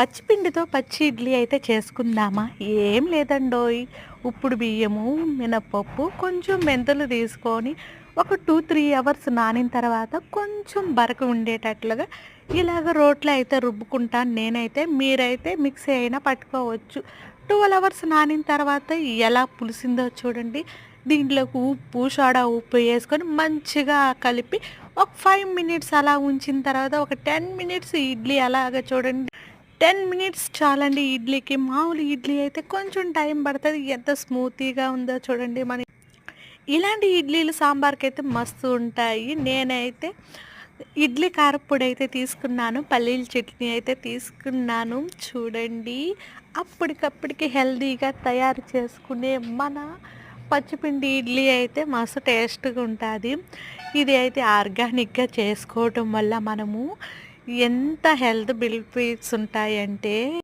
పచ్చిపిండితో పచ్చి ఇడ్లీ అయితే చేసుకుందామా? ఏం లేదండోయ్. ఉప్పుడు బియ్యము మినపప్పు కొంచెం మెంతులు తీసుకొని ఒక టూ త్రీ అవర్స్ నానిన తర్వాత కొంచెం బరకు ఉండేటట్లుగా ఇలాగ రోట్లో అయితే రుబ్బుకుంటాను నేనైతే. మీరైతే మిక్సీ అయినా పట్టుకోవచ్చు. ట్వెల్వ్ అవర్స్ నానిన తర్వాత ఎలా పులిసిందో చూడండి. దీంట్లోకి ఉప్పు సోడా ఉప్పు వేసుకొని మంచిగా కలిపి ఒక ఫైవ్ మినిట్స్ అలా ఉంచిన తర్వాత ఒక టెన్ మినిట్స్ ఇడ్లీ అలాగ చూడండి. టెన్ మినిట్స్ చాలండి ఇడ్లీకి. మామూలు ఇడ్లీ అయితే కొంచెం టైం పడుతుంది. ఎంత స్మూతీగా ఉందో చూడండి మన ఇలాంటి ఇడ్లీలు సాంబార్కి అయితే మస్తు ఉంటాయి. నేనైతే ఇడ్లీ కారపొడి అయితే తీసుకున్నాను. పల్లీల చట్నీ అయితే తీసుకున్నాను. చూడండి. అప్పటికప్పటికి హెల్తీగా తయారు చేసుకునే మన పచ్చిపిండి ఇడ్లీ అయితే మస్తు టేస్ట్గా ఉంటుంది. ఇది అయితే ఆర్గానిక్గా చేసుకోవటం వల్ల మనము ఎంత హెల్త్ బెనిఫిట్స్ ఉంటాయంటే